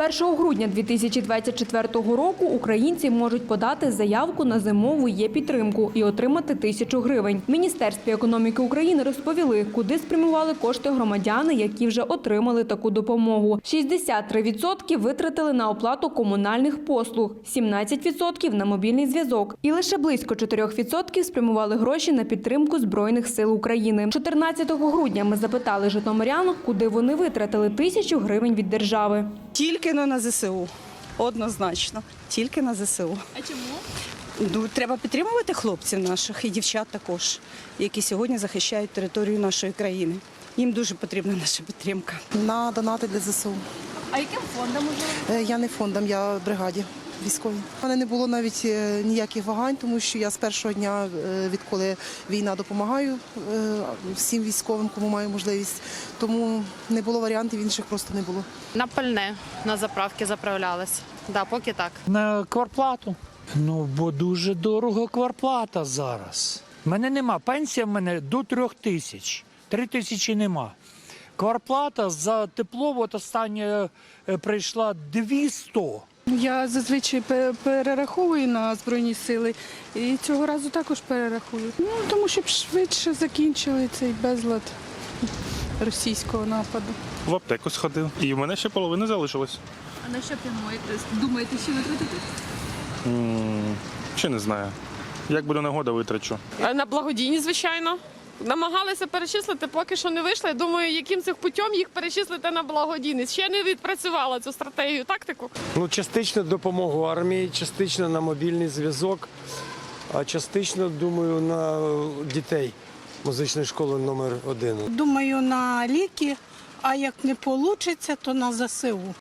З 1 грудня 2024 року українці можуть подати заявку на зимову є-підтримку і отримати тисячу гривень. Міністерстві економіки України розповіли, куди спрямували кошти громадяни, які вже отримали таку допомогу. 63% витратили на оплату комунальних послуг, 17% – на мобільний зв'язок. І лише близько 4% спрямували гроші на підтримку Збройних сил України. 14 грудня ми запитали житомирян, куди вони витратили тисячу гривень від держави. Тільки но на ЗСУ. Однозначно. Тільки на ЗСУ. А чому? Ну, треба підтримувати хлопців наших і дівчат також, які сьогодні захищають територію нашої країни. Їм дуже потрібна наша підтримка. на донати для ЗСУ. А яким фондом можливо? Е, Я не фондом, я в бригаді військовій. У мене не було навіть е, ніяких вагань, тому що я з першого дня, е, відколи війна допомагаю е, всім військовим, кому маю можливість. Тому не було варіантів, інших просто не було. На пальне на заправки заправлялись. Да, поки так. На кварплату. Ну, бо дуже дорого кварплата зараз. У мене нема. Пенсія в мене до трьох тисяч. Три тисячі нема. Кварплата за тепло, от остання е, прийшла 200. Я зазвичай перераховую на Збройні сили і цього разу також перерахую. Ну, тому щоб швидше закінчили цей безлад російського нападу. В аптеку сходив. І в мене ще половина залишилась. А на що плануєте? Думаєте, що витратити? Ще не знаю. Як буде нагода, витрачу. Е, На благодійність, звичайно. Намагалися перечислити, поки що не вийшло. Я думаю, яким цих путем їх перечислити на благодійність. Ще не відпрацювала цю стратегію, тактику. Ну, частично допомогу армії, частично на мобільний зв'язок, а частично, думаю, на дітей музичної школи номер 1 Думаю, на ліки, а як не вийде, то на ЗСУ.